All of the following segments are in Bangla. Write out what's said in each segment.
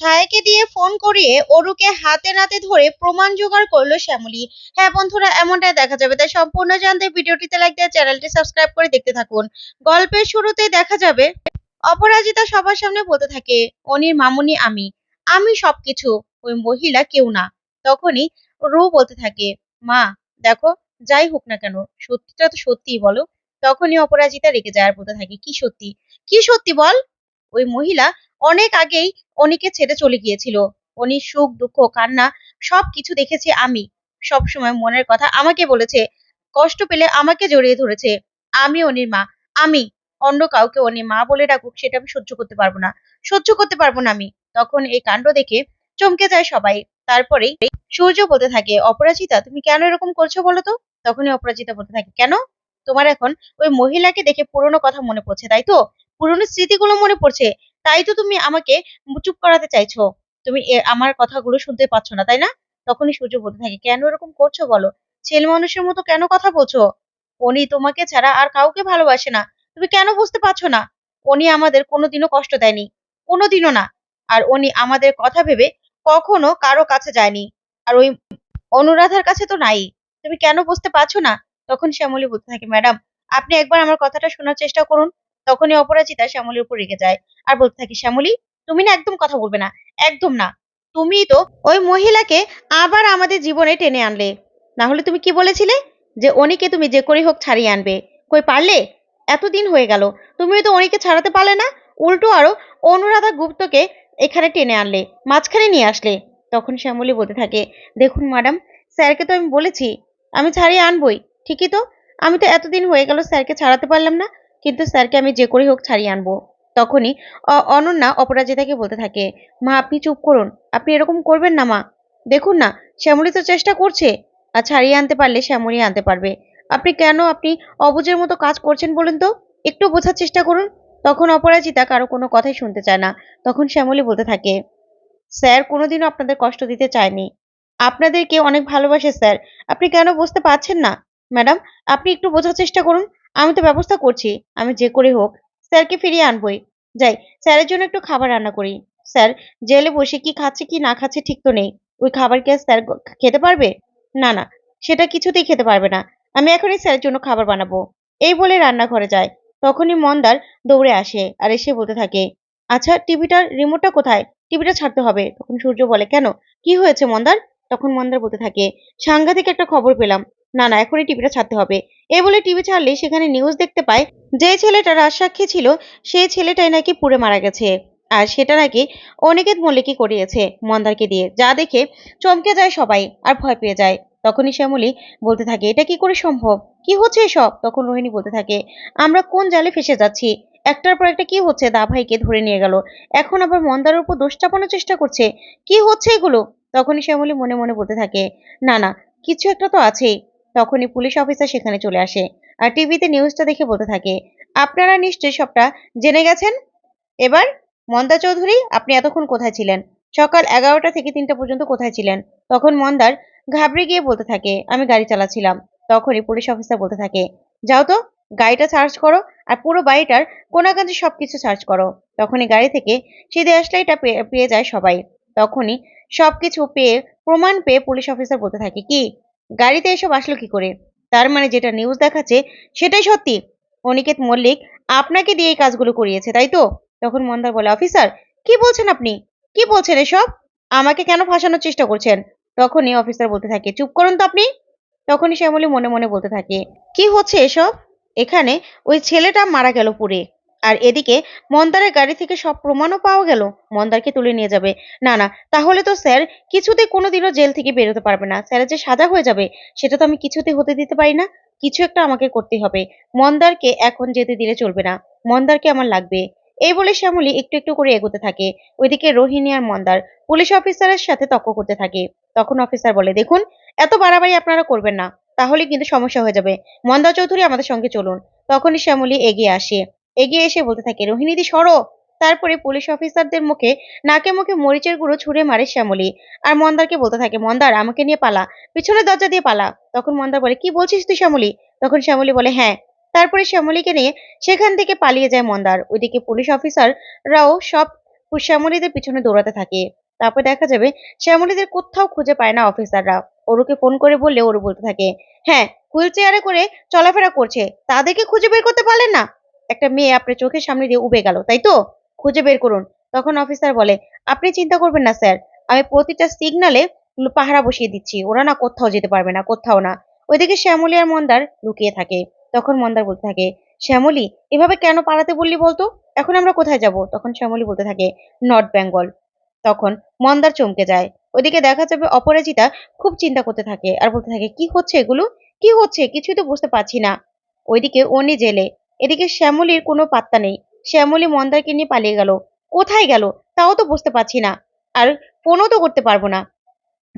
ছায়াকে দিয়ে ফোন করিয়ে অরুকে হাতে নাতে ধরে প্রমাণ জোগাড় করল শ্যামলী। হ্যাঁ বন্ধুরা, এমনটাই দেখা যাবে। তাই সম্পূর্ণ জানতে ভিডিওটিতে লাইক দিয়ে চ্যানেলটি সাবস্ক্রাইব করে দেখতে থাকুন। গল্পের শুরুতেই দেখা যাবে, অপরাজিতা সবার সামনে বলতে থাকে, অনির মামুনি আমি। আমি সবকিছু। ওই মহিলা কেউ না। তখনই রু বলতে থাকে, মা, দেখো, যাই হোক না কেন, সত্যিটা তো সত্যিই বলো। তখনই অপরাজিতা রেগে যায় আর বলতে থাকে, কি সত্যি? কি সত্যি বল? ওই মহিলা অনেক আগেই অনিকে ছেড়ে চলে গিয়েছিল। অনির সুখ, দুঃখ, কান্না সবকিছু দেখেছি আমি। সব সময় মনের কথা আমাকে বলেছে। কষ্ট পেলে আমাকে জড়িয়ে ধরেছে। আমি অনির মা। আমি। অন্য কাউকে অনি মা বলে ডাকুক, সেটা আমি সহ্য করতে পারব না। সহ্য করতে পারব না আমি। তখন এই কাণ্ড দেখে চমকে যায় সবাই। তারপরেই সূর্য বলতে থাকে, অপরাজিতা, তুমি কেন এরকম করছ বলো তো? তখনই অপরাজিতা বলতে থাকে, কেন? তোমার এখন ওই মহিলাকে দেখে পুরনো কথা মনে পড়ছে, তাই তো? পুরনো স্মৃতিগুলো মনে পড়ছে। তাই তো তুমি আমাকে চুপ করাতে চাইছো। তুমি আমার কথাগুলো শুনতে পাচ্ছ না, তাই না? তখনই সূর্য বলতে থাকে, কেন এরকম করছ বলো? ছেলে মানুষের মতো কেন কথা বলছো? উনি তোমাকে ছাড়া আর কাউকে ভালোবাসে না। তুমি কেন বুঝতে পারছ না? উনি আমাদের কোনোদিনও কষ্ট দেয়নি, কোনোদিনও না। আর উনি আমাদের কথা ভেবে কখনো কারও কাছে যায়নি। আর ওই অনুরাধার কাছে তো নাই। তুমি কেন বুঝতে পারছ না? তখন শ্যামলী বলতে থাকে, ম্যাডাম, আপনি একবার আমার কথাটা শোনার চেষ্টা করুন। তখনই অপরাজিতা শ্যামলীর উপর রেগে যায় আর বলতে থাকে, শ্যামলী, তুমি না একদম কথা বলবে না, একদম না। তুমি তো ওই মহিলাকে আবার আমাদের জীবনে টেনে আনলে। না হলে তুমি কি বলেছিলে? যে অনিকে তুমি যে করে হোক ছাড়িয়ে আনবে। কই পারলে? এতদিন হয়ে গেল তুমি তো অনিকে ছাড়াতে পারলে না। উল্টো আরও অনুরাধা গুপ্তকে এখানে টেনে আনলে, মাঝখানে নিয়ে আসলে। তখন শ্যামলী বলতে থাকে, দেখুন ম্যাডাম, স্যারকে তো আমি বলেছি, আমি ছাড়িয়ে আনবই, ঠিকই তো? আমি তো এতদিন হয়ে গেল স্যারকে ছাড়াতে পারলাম না কিন্তু স্যারকে আমি যে করেই হোক ছাড়িয়ে আনব। তখনই অনন্যা অপরাজিতাকে বলতে থাকে, মা, আপনি চুপ করুন। আপনি এরকম করবেন না, মা। দেখুন না, শ্যামলী তো চেষ্টা করছে। আর ছাড়িয়ে আনতে পারলে শ্যামলী আনতে পারবে। আপনি কেন আপনি অবুজের মতো কাজ করছেন বলুন তো? একটু বোঝার চেষ্টা করুন। তখন অপরাজিতা কারও কোনো কথাই শুনতে চায় না। তখন শ্যামলী বলতে থাকে, স্যার, কোনোদিনও আপনাদের কষ্ট দিতে চায়নি। আপনাদেরকে অনেক ভালোবাসে, স্যার। আপনি কেন বুঝতে পারছেন না? ম্যাডাম, আপনি একটু বোঝার চেষ্টা করুন। আমি তো ব্যবস্থা করছি, আমি যে করে হোক, স্যারকে ফিরিয়ে আনবই। যাই, স্যারের জন্য একটু খাবার রান্না করি। স্যার, জেলে বসে কি খাচ্ছে কি না খাচ্ছে ঠিক তো নেই। ওই খাবার কি স্যার খেতে পারবে? না না, সেটা কিছুতেই খেতে পারবে না। আমি এখনই স্যারের জন্য খাবার বানাবো। এই বলে রান্নাঘরে যায়। তখনই মন্দার দৌড়ে আসে আর এসে বলতে থাকে আচ্ছা টিভিটার রিমোটটা কোথায়? টিভিটা ছাড়তে হবে। তখন সূর্য বলে, কেন? কি হয়েছে মন্দার? তখন মন্দার বলতে থাকে, সাংঘাতিক একটা খবর পেলাম। না না, এখনই টিভিটা ছাড়তে হবে। এ বলে টিভি ছাড়লে সেখানে নিউজ দেখতে পায়, যে ছেলেটা রাজসাক্ষী ছিল, সেই ছেলেটাই নাকি পুড়ে মারা গেছে। আর সেটা নাকি অনিকেত মল্লিকই করিয়েছে মন্দারকে দিয়ে। যা দেখে চমকে যায় সবাই আর ভয় পেয়ে যায়। তখনই শ্যামলী বলতে থাকে, এটা কি করে সম্ভব? কি হচ্ছে এসব? তখন রোহিণী বলতে থাকে, আমরা কোন জালে ফেসে যাচ্ছি? একটার পর একটা কি হচ্ছে? দা ভাইকে ধরে নিয়ে গেল। এখন আবার মন্দারের উপর দোষ চাপানোর চেষ্টা করছে? কি হচ্ছে এগুলো? তখনই শ্যামলী মনে মনে বলতে থাকে, না না, কিছু একটা তো আছেই। তখনই পুলিশ অফিসার সেখানে চলে আসে আর টিভিতে নিউজটা দেখে বলতে থাকে, আপনারা নিশ্চয়ই সবটা জেনে গেছেন? এবার মন্দা চৌধুরী, আপনি এতক্ষণ কোথায় ছিলেন? সকাল এগারোটা থেকে তিনটা পর্যন্ত কোথায় ছিলেন? তখন মন্দার ঘাবড়ে গিয়ে বলতে থাকে, আমি গাড়ি চালাচ্ছিলাম। তখনই পুলিশ অফিসার বলতে থাকে, যাও তো, গাড়িটা সার্চ করো আর পুরো বাড়িটার কোনাকাঞ্চি সবকিছু সার্চ করো। তখনই গাড়ি থেকে সিধে আসলাইটা পেয়ে যায় সবাই। তখনই সবকিছু পেয়ে, প্রমাণ পেয়ে পুলিশ অফিসার বলতে থাকে, কি? গাড়িতে এসব আসলো কি করে? তার মানে যেটা নিউজ দেখাচ্ছে, সেটাই সত্যি। অনিকেত মল্লিক আপনাকে দিয়ে এই কাজগুলো করিয়েছে, তাই তো? তখন মন্দার বলে, অফিসার, কি বলছেন আপনি? কি বলছেন এসব? আমাকে কেন ফাঁসানোর চেষ্টা করছেন? তখনই অফিসার বলতে থাকে, চুপ করুন তো আপনি। তখনই শ্যামলী মনে মনে বলতে থাকে, কি হচ্ছে এসব? এখানে ওই ছেলেটা মারা গেল পুড়ে আর এদিকে মন্দারের গাড়ি থেকে সব প্রমাণও পাওয়া গেল। মন্দারকে তুলে নিয়ে যাবে। না না, তাহলে তো স্যার কিছুতেই কোনোদিনও জেল থেকে বেরোতে পারবে না। স্যারের যে সাজা হয়ে যাবে, সেটা তো আমি কিছুতে হতে দিতে পারি না। কিছু একটা আমাকে করতে হবে। মন্দারকে এখন যেতে দিলে চলবে না। মন্দারকে আমার লাগবে। এই বলে শ্যামলী একটু একটু করে এগোতে থাকে। ওইদিকে রোহিণী আর মন্দার পুলিশ অফিসারের সাথে তর্ক করতে থাকে। তখন অফিসার বলে, দেখুন, এত বাড়াবাড়ি আপনারা করবেন না। তাহলে কিন্তু সমস্যা হয়ে যাবে। মন্দা চৌধুরী আমাদের সঙ্গে চলুন। তখনই শ্যামলী এগিয়ে আসে। এগিয়ে এসে বলতে থাকে, রোহিণীদি, সরো। তারপরে পুলিশ অফিসারদের মুখে, নাকে মুখে মরিচের গুঁড়ো ছুঁড়ে মারে শ্যামলী। আর মন্দারকে বলতে থাকে, মন্দার, আমাকে নিয়ে পালা। পিছনের দরজা দিয়ে পালা। তখন মন্দার বলে, কি বলছিস তুই শ্যামলী? তখন শ্যামলী বলে হ্যাঁ। তারপরে শ্যামলীকে নিয়ে সেখান থেকে পালিয়ে যায় মন্দার। ওইদিকে পুলিশ অফিসাররাও সব শ্যামলীদের পিছনে দৌড়াতে থাকে। তারপর দেখা যাবে, শ্যামলীদের কোথাও খুঁজে পায় না অফিসাররা। ওরুকে ফোন করে বললে, অরু বলতে থাকে হ্যাঁ হুইল চেয়ারে করে চলাফেরা করছে। তাদেরকে খুঁজে বের করতে পারলেন না? একটা মেয়ে আপনার চোখের সামনে দিয়ে উবে গেল, তাই তো? খুঁজে বের করুন। তখন অফিসার বলে, আপনি চিন্তা করবেন না, স্যার। আমি প্রতিটা সিগনালে পাহারা বসিয়ে দিচ্ছি। ওরা না কোথাও যেতে পারবে না, কোথাও না। ওইদিকে শ্যামলী আর মন্দার লুকিয়ে থাকে। তখন মন্দার বলতে থাকে, শ্যামলী, এভাবে কেন পালাতে বললি বলতো? এখন আমরা কোথায় যাব? তখন শ্যামলী বলতে থাকে নর্থ বেঙ্গল তখন মন্দার চমকে যায়। ওইদিকে দেখা যাবে অপরাজিতা খুব চিন্তা করতে থাকে আর বলতে থাকে, কি হচ্ছে এগুলো? কি হচ্ছে? কিছুই তো বুঝতে পারছি না। ওইদিকে অনি জেলে। এদিকে শ্যামলির কোনো পাত্তা নেই। শ্যামলি মন্দারকে নিয়ে পালিয়ে গেল। কোথায় গেল? তাও তো বুঝতে পারছি না। আর ফোনও তো করতে পারব না।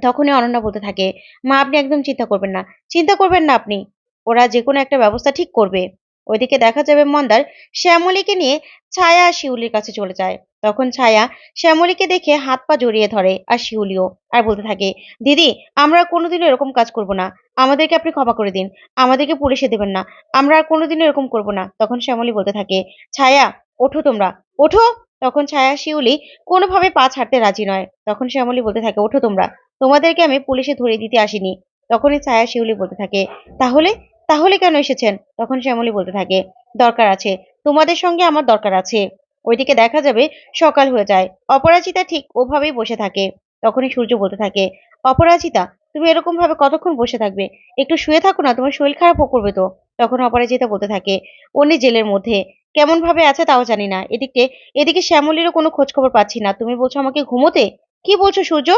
তখনই অনন্যা বলতে থাকে, মা, আপনি একদম চিন্তা করবেন না। চিন্তা করবেন না আপনি। ওরা যে কোনো একটা ব্যবস্থা ঠিক করবে। ওইদিকে দেখা যাবে মন্দার শ্যামলীকে নিয়ে ছায়া আর শিউলির কাছে চলে যায়। তখন ছায়া শ্যামলীকে দেখে হাত পা জড়িয়ে ধরে, আর শিউলিও, আর বলতে থাকে, দিদি, আমরা কোনোদিনও এরকম কাজ করব না। আমাদেরকে আপনি ক্ষমা করে দিন। আমাদেরকে পুলিশে দেবেন না। আমরা আর কোনোদিনও এরকম করব না। তখন শ্যামলী বলতে থাকে, ছায়া, ওঠো তোমরা। ওঠো? তখন ছায়া শিউলি কোনোভাবে পা ছাড়তে রাজি নয়। তখন শ্যামলী বলতে থাকে, ওঠো তোমরা। তোমাদেরকে আমি পুলিশে ধরিয়ে দিতে আসিনি। তখনই ছায়া শিউলি বলতে থাকে, তাহলে তাহলে কেন এসেছেন? তখন শ্যামলী বলতে থাকে, দরকার আছে। তোমাদের সঙ্গে আমার দরকার আছে। ওইদিকে দেখা যাবে, সকাল হয়ে যায়। অপরাজিতা ঠিক ওভাবেই বসে থাকে। তখনই সূর্য বলতে থাকে, অপরাজিতা, তুমি এরকম ভাবে কতক্ষণ বসে থাকবে? একটু শুয়ে থাকো না, তোমার শরীর খারাপও করবে তো। তখন অপরাজিতা বলতে থাকে, অন্য জেলের মধ্যে। কেমন ভাবে আছে তাও জানি না। এদিকে এদিকে শ্যামলীরও কোনো খোঁজ খবর পাচ্ছি না। তুমি বলছো আমাকে ঘুমোতে? কি বলছো সূর্য?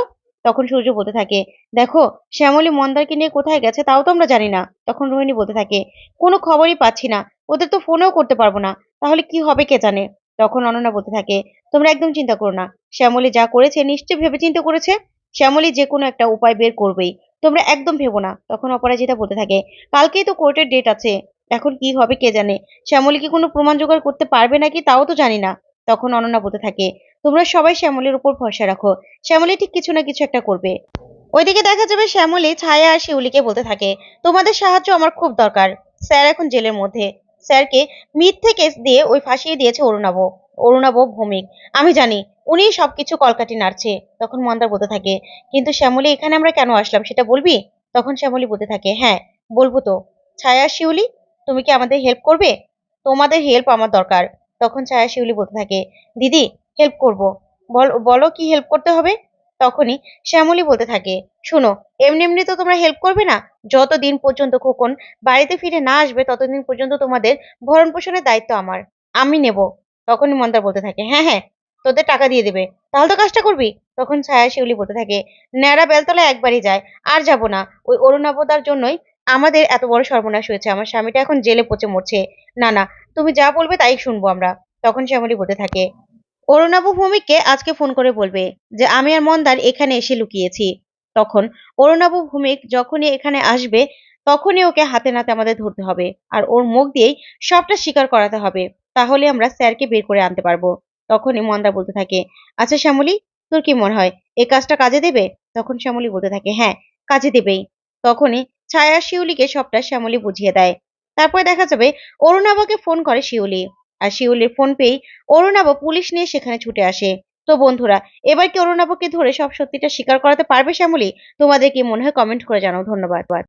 তখন সূর্য বলতে থাকে, দেখো, শ্যামলী মন্দারকে নিয়ে কোথায় গেছে তাও তো আমরা জানি না। তখন রোহিণী বলতে থাকে, কোনো খবরই পাচ্ছি না, ওদের তো ফোনেও করতে পারব না, তাহলে কি হবে কে জানে? তখন অনন্যা বলতে থাকে, তোমরা একদম চিন্তা করো না, শ্যামলী যা করেছে নিশ্চয় ভেবে চিন্তে করেছে? শ্যামলী যে কোনো একটা উপায় বের করবেই, তোমরা একদম ভেবো না। তখন অপরাজিতা বলতে থাকে, কালকেই তো কোর্টের ডেট আছে, এখন কি হবে কে জানে? শ্যামলী কি কোনো প্রমাণ জোগাড় করতে পারবে নাকি তাও তো জানি না? তখন অনন্যা বলতে থাকে তোমরা সবাই শ্যামলীর উপর ভরসা রাখো। শ্যামলী ঠিক কিছু না কিছু একটা করবে। ওইদিকে দেখা যাবে শ্যামলী ছায়া আর শিউলিকে বলতে থাকে, তোমাদের সাহায্য আমার খুব দরকার। স্যার এখন জেলের মধ্যে। স্যারকে মিথ্যে কেস দিয়ে ওই ফাঁসিয়ে দিয়েছে অরুণাব। অরুণাব ভৌমিক। আমি জানি উনি সবকিছু কলকাটি নাড়ছে, তখন মন্দার বলতে থাকে। কিন্তু শ্যামলী, এখানে আমরা কেন আসলাম, সেটা বলবি? তখন শ্যামলী বলতে থাকে হ্যাঁ বলব তো। ছায়া শিউলি, তুমি কি আমাদের হেল্প করবে? তোমাদের হেল্প আমার দরকার, তখন ছায়া শিউলি বলতে থাকে, দিদি হেল্প করব। বল, বলো কি হেল্প করতে হবে? তখনই শ্যামলী বলতে থাকে, শোনো, এমনি এমনি তো তোমরা হেল্প করবে না। যতদিন পর্যন্ত খোকন বাড়িতে ফিরে না আসবে, ততদিন পর্যন্ত তোমাদের ভরণ পোষণের দায়িত্ব আমার। আমি নেব। তখনই মন্দার বলতে থাকে হ্যাঁ হ্যাঁ তোদের টাকা দিয়ে দেবে। তাহলে তো কাজটা করবি? তখন ছায়া শিউলি বলতে থাকে, ন্যাড়া বেলতলা একবারই যায়, আর যাব না। ওই অরুণাবতার জন্যই আমাদের এত বড় সর্বনাশ হয়েছে। আমার স্বামীটা এখন জেলে পচে মরছে। না না, তুমি যা বলবে তাই শুনব আমরা। তখন শ্যামলী বলতে থাকে অরুণাভ ভৌমিককে আজকে ফোন করে বলবে যে, আমি আর মন্দার এখানে এসে লুকিয়েছি। তখন অরুণাভ ভৌমিক যখনই এখানে আসবে, তখনই ওকে হাতে নাতে আমাদের ধরতে হবে আর ওর মুখ দিয়েই সবটা স্বীকার করাতে হবে। তাহলে আমরা স্যারকে বের করে আনতে পারব। তখনই মন্দা বলতে থাকে আচ্ছা শ্যামলী, তোর কি মনে হয় এই কাজটা কাজে দেবে? তখন শ্যামলী বলতে থাকে হ্যাঁ কাজে দেবেই। তখনই ছায়া শিউলিকে সবটা শ্যামলী বুঝিয়ে দেয়। তারপরে দেখা যাবে অরুণাবাকে ফোন করে শিউলি। আর শিউলির ফোন পেয়েই অরুণাব পুলিশ নিয়ে সেখানে ছুটে আসে। তো বন্ধুরা, এবার কি অরুণাবকে ধরে সব সত্যিটা স্বীকার করাতে পারবে শ্যামলী? তোমাদের কি মনে হয়? কমেন্ট করে জানাও। ধন্যবাদ।